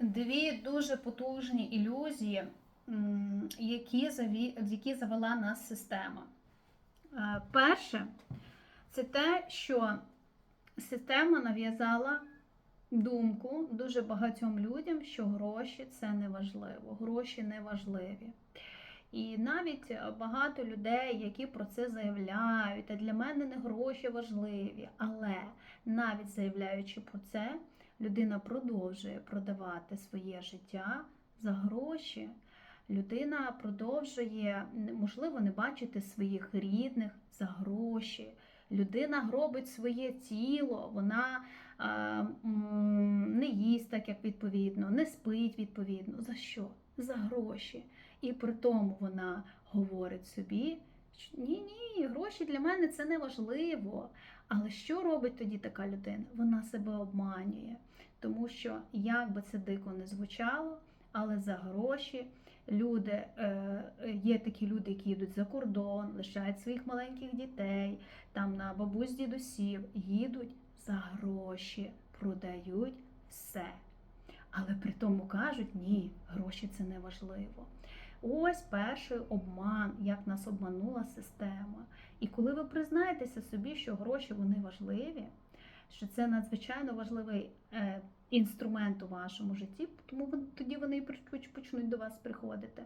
дві дуже потужні ілюзії, які, які завела нас система. Е, Перше, це те, що система нав'язала думку дуже багатьом людям, що гроші це не важливо, гроші не важливі. І навіть багато людей, які про це заявляють, а для мене не гроші важливі. Але навіть заявляючи про це, людина продовжує продавати своє життя за гроші. Людина продовжує, можливо, не бачити своїх рідних за гроші. Людина гробить своє тіло, вона е, не їсть так, як відповідно, не спить відповідно. За що? За гроші. І при тому вона говорить собі, ні, ні, гроші для мене це не важливо. Але що робить тоді така людина? Вона себе обманює, тому що як би це дико не звучало, але за гроші люди е, є такі люди, які їдуть за кордон, лишають своїх маленьких дітей, там на бабусь дідусів, їдуть за гроші, продають все. Але при тому кажуть, ні, гроші це не важливо. Ось перший обман, як нас обманула система. І коли ви признаєтеся собі, що гроші вони важливі, що це надзвичайно важливий е, інструмент у вашому житті, тому тоді вони і поч- почнуть до вас приходити.